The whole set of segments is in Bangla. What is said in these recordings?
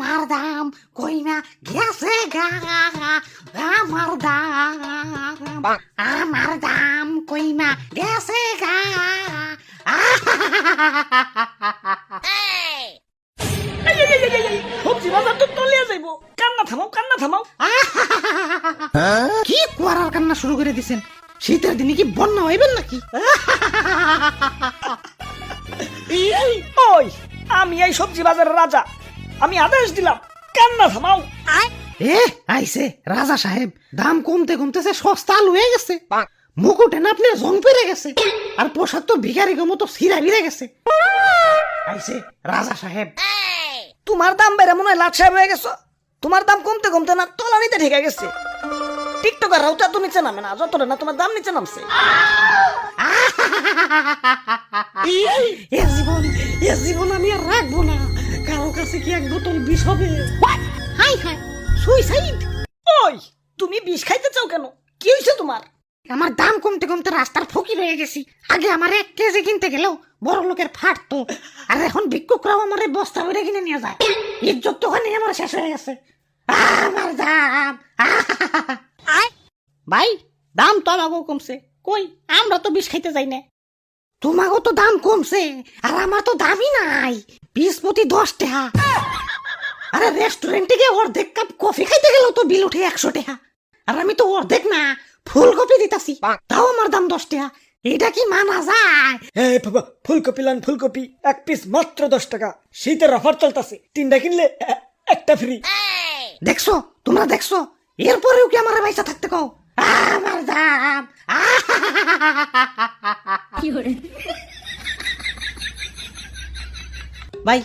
আমার দাম কইমা গেছে গা আমার দাম আমার দাম কইমা গেছে গা। সবজি বাজার তো তলিয়া যাইবো। কান্না থামাও কান্না থামাও। কি কুয়ারার কান্না শুরু করে দিছেন? শীতের দিনে কি বন্যা হইবেন নাকি? ওই আমি এই সবজি বাজারের রাজা। আমি আদেশ দিলাম কান্না থামাও। এ আইছে রাজা সাহেব দাম কমতে কমতেছে সস্তা লুয়ে গেছে। মুকুটে না আপনার জং পেরে গেছে। আর পোশাক তো ভিখারি মতো সিরা ভিড়ে গেছে। আইছে রাজা সাহেব। তোমার দাম বেড়ে মনে হয় লাট সাহেব হয়ে গেছো? তোমার দাম কমতে কমতে না তলানিতে ঠেকে গেছে। টিকটকাররাও তো এত নিচে নামে না যতটা না তোমার দাম নিচে নামছে। এ জীবন এ জীবন আমি আর রাখব না। কাছে কি এক বোতল বিষ হবে? হাই হাই সুইসাইড ওই তুমি বিষ খাইতে চাও কেন? কি হয়েছে তোমার? আমার দাম কমতে কমতে রাস্তার ফকির হয়ে গেছি। আগে আমার এক কেজি কিনতে গেলেও বড় লোকের ফাটতো আর এখন ভিক্ষুকরাও আমার বস্তা ভরে কিনে নিয়ে যায়। ইজ্জত তো ওখানে আমার শেষ হয়ে গেছে। আমার দাম। ভাই দাম তো আমাকেও কমছে। কই আমরা তো বিষ খাইতে যাই না। তোমাকেও তো দাম কমছে আর আমার তো দামই নাই। বিশ প্রতি দশ টাকা আরে রেস্টুরেন্টে গিয়ে অর্ধেক কাপ কফি খাইতে গেলেও তো বিল উঠে একশো টাকা। আর আমি তো অর্ধেক না ফুলকপি দিতাছি। তাও আমার দাম দশ টাকা এটা কি মানা যায়? এই বাবা ফুলকপি লান ফুলকপি এক পিস মাত্র দশ টাকা। শীতের অফার চলতেছে। তিনটা কিনলে একটা ফ্রি দেখছ? তোমরা দেখছ? এরপরেও কি আমার পয়সা থাকতে কও? আমার দাম। ভাই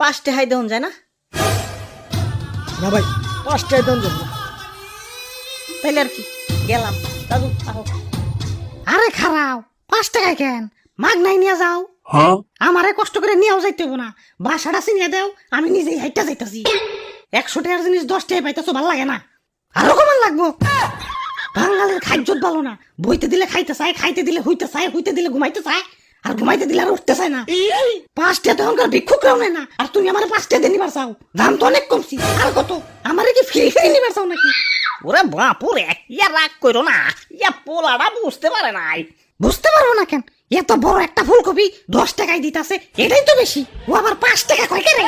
পাঁচটা হাই দেন যায় না? না ভাই পাঁচটায় দেন যাবে তাইলে আর কি গেলাম। দাদু আরে খারাও পাঁচ টাকায় কেন? মাগ নাই নিয়ে যাও। আমারে কষ্ট করে নিয়েও যাইতে হব না। বাসাটা চিনিয়ে দাও আমি নিজেই হাইটা যাইতাছি। একশো টাকার জিনিস দশ টাকায় পাইতেছো ভালো লাগে না। আরও কমান লাগবো। বাঙালির খাদ্য ভালো না। বইতে দিলে খাইতে চায় খাইতে দিলে হইতে চায় হইতে দিলে ঘুমাইতে চায়। আর ঘুমাইতে দিলে আর উঠতে চায় না। পাঁচটা তো এখনকার ভিক্ষুকরাও নেয় না। আর তুমি আমার পাঁচটা দিয়ে নিবার চাও। দাম তো অনেক কমছি। আর কত? আমারে কি ফ্রি ফ্রি নিবার চাও নাকি? ওরে বাপুরে ইয়া রাগ করো না। ইয়া পোলাটা বুঝতে পারে নাই। বুঝতে পারব না কেন? এত বড় একটা ফুলকপি দশ টাকায় দিতাছে এটাই তো বেশি। ও আবার পাঁচ টাকা কয় কেন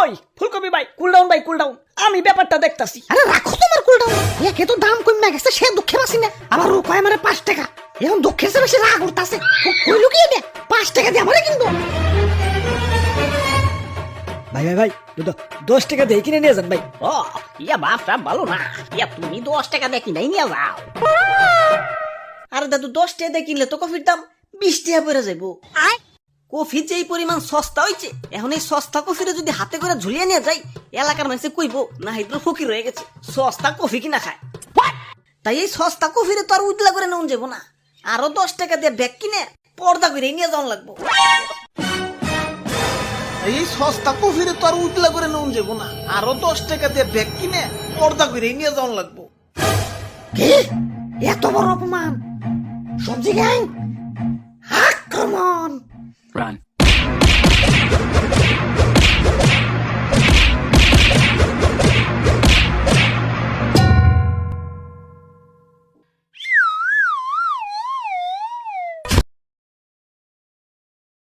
ওই ফুলকপি ভাই কুল ডাউন ভাই কুল ডাউন আমি ব্যাপারটা দেখতাছি। আরে রাখো তোমার কুলটাও একে তো দাম কমে গেছে সে দুঃখে বাসি না। আবার ও কয় আমারে পাঁচ টাকা। এখন দুঃখের চেয়ে বেশি রাগ উঠতাছে। কইলো কি এটা পাঁচ টাকা দিয়ে আমারে কিনবো? ভাই ভাই ভাই দশ টাকা দিয়ে কিনে নিয়ে যান ভাই। ও ইয়া বাপটা ভালো না। ইয়া তুমি দশ টাকা দেখি নাই নিয়ে যাও। আরে দাদু দশ টাকা দিয়ে কিনলে তো কফির দাম বিশ টাকা পড়ে যাইবো। কফি যে এই পরিমাণ সস্তা হয়েছে এখন এই সস্তা কফিরে যদি হাতে করে ঝুলিয়ে নিয়ে যাই এলাকার মানুষে কইবো না হাইদ্র ফকির হয়ে গেছে সস্তা কফি কিনা খায়। তাই এই সস্তা কফিরে তো আর উদলা করে নেওয়া যাব না। আরও দশ টাকা দিয়ে ব্যাগ কিনে পর্দা করে নিয়ে যাওয়া লাগবো। এই সস্তা কফিরে তো আর উতলা করে নুন যাব না। আরও দশ টাকা দিয়ে ব্যাগ কিনে পর্দা করে নিয়ে যাওয়া লাগবো। কি? এত বড় অপমান? সবজি গ্যাং? আক্রমণ! Run.